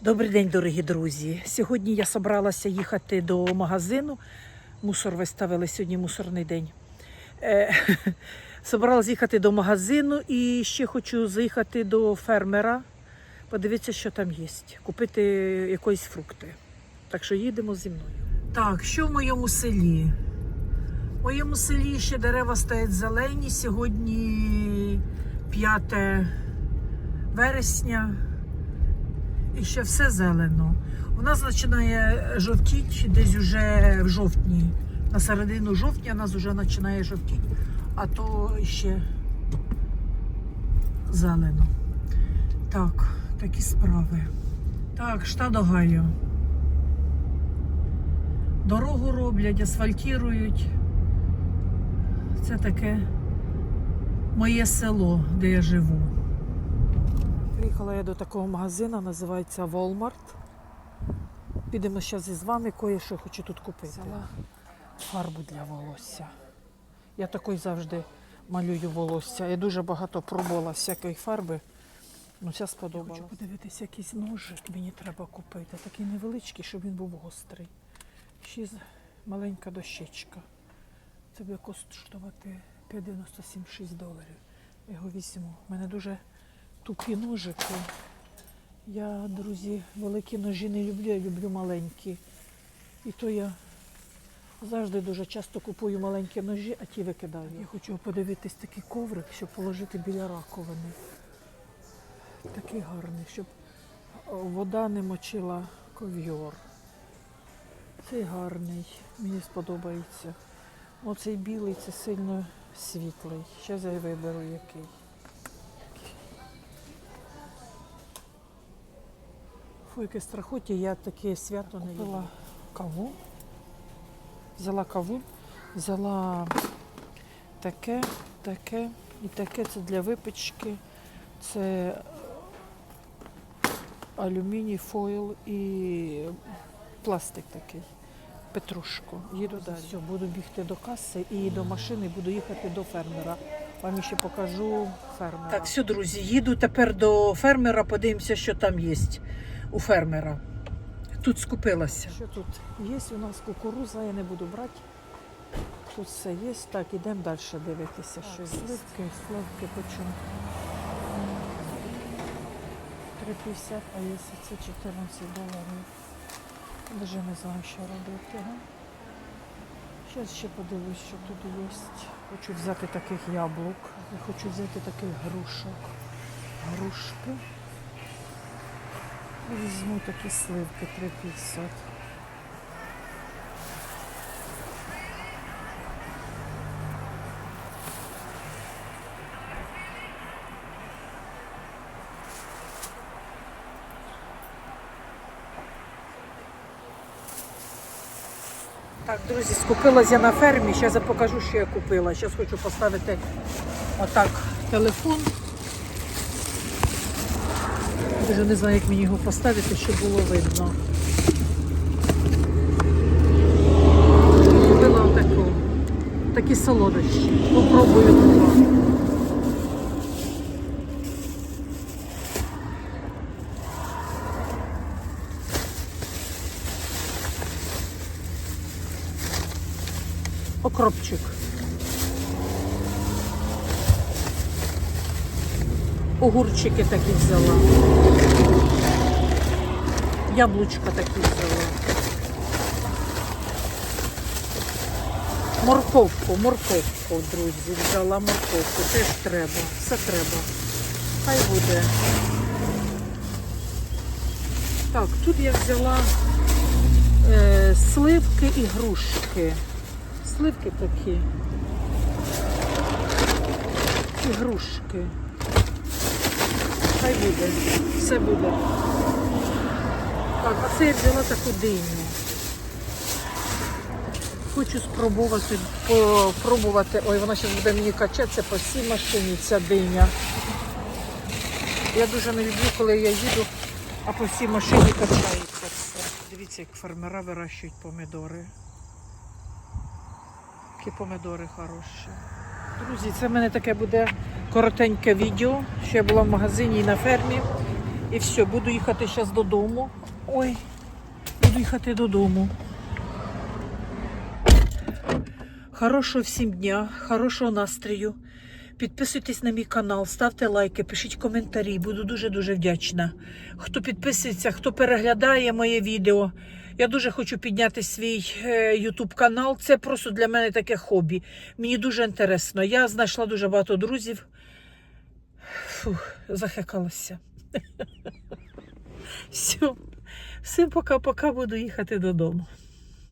Добрий день, дорогі друзі. Сьогодні я собралася їхати до магазину. Мусор виставили сьогодні мусорний день. Е, собралася їхати до магазину і ще хочу заїхати до фермера. Подивитися, що там є. Купити якоїсь фрукти. Так що їдемо зі мною. Так, що в моєму селі? В моєму селі ще дерева стоять зелені. Сьогодні 5 вересня. І ще все зелено. У нас починає жовтіти десь уже в жовтні. На середину жовтня у нас вже починає жовтіти, а то ще зелено. Так, такі справи. Так, штат Огайо. Дорогу роблять, асфальтують. Це таке моє село, де я живу. Приїхала я до такого магазину, називається Walmart. Підемо зараз із вами, кое-що хочу тут купити. Взяла фарбу для волосся. Я такою завжди малюю волосся. Я дуже багато пробувала всякої фарби. Ну, ця сподобалась. Хочу подивитися, якийсь ножик мені треба купити. Такий невеличкий, щоб він був гострий. Ще маленька дощечка. Це буде коштувати 5,97,6 доларів. Я його візьму. У мене дуже тупі ножики. Я, друзі, великі ножі не люблю, я люблю маленькі. І то я завжди дуже часто купую маленькі ножі, а ті викидаю. Я хочу подивитись такий коврик, щоб положити біля раковини. Такий гарний, щоб вода не мочила ковйор. Цей гарний, мені сподобається. Оцей білий це сильно світлий. Зараз я виберу який. Фу, яке страхоття, я таке свято не Купила каву. Взяла каву, взяла таке, таке і таке. Це для випічки. Це алюміній, фойл і пластик такий. Петрушку. Їду далі. Все, буду бігти до каси і до машини, буду їхати до фермера. Вам ще покажу фермера. Так, все, друзі, їду тепер до фермера, подивимося, що там є у фермера. Тут скупилася. Що тут є? У нас кукуруза, я не буду брати. Тут все є. Так, ідемо далі дивитися, що є. Сливки, сливки почем. 3,50, а якщо це 14 доларів. Даже не знаю, що робити. Га? Зараз ще подивлюсь, що тут є. Хочу взяти таких яблук. Хочу взяти таких грушок. Грушки. Візьму такі сливки 3,50. Так, друзі, скупилася я на фермі. Зараз я покажу, що я купила. Зараз хочу поставити отак телефон. Дуже не знаю, як мені його поставити, щоб було видно. Купила отаку. Такі солодощі. Попробую тут. Окропчик. Огурчики такі взяла. Яблучка такі взяла. Морковку, морковку, друзі, взяла морковку. Теж треба. Все треба. Хай буде. Так, тут я взяла е, сливки і грушки. Сливки такі. І грушки. Хай буде. Все буде. Так, а це я взяла таку диню. Хочу спробувати, попробувати. Ой, вона зараз буде мені качатися по всій машині, ця диня. Я дуже не люблю, коли я їду, а по всій машині качається все. Дивіться, як фермера вирощують помідори. Які помідори хороші. Друзі, це в мене таке буде коротеньке відео, що я була в магазині і на фермі. І все, буду їхати зараз додому. Ой, буду їхати додому. Хорошого всім дня, хорошого настрою. Підписуйтесь на мій канал, ставте лайки, пишіть коментарі. Буду дуже-дуже вдячна. Хто підписується, хто переглядає моє відео. Я дуже хочу підняти свій е, YouTube канал. Це просто для мене таке хобі. Мені дуже інтересно. Я знайшла дуже багато друзів. Фух, захекалася. Все. Всім пока-пока буду їхати додому.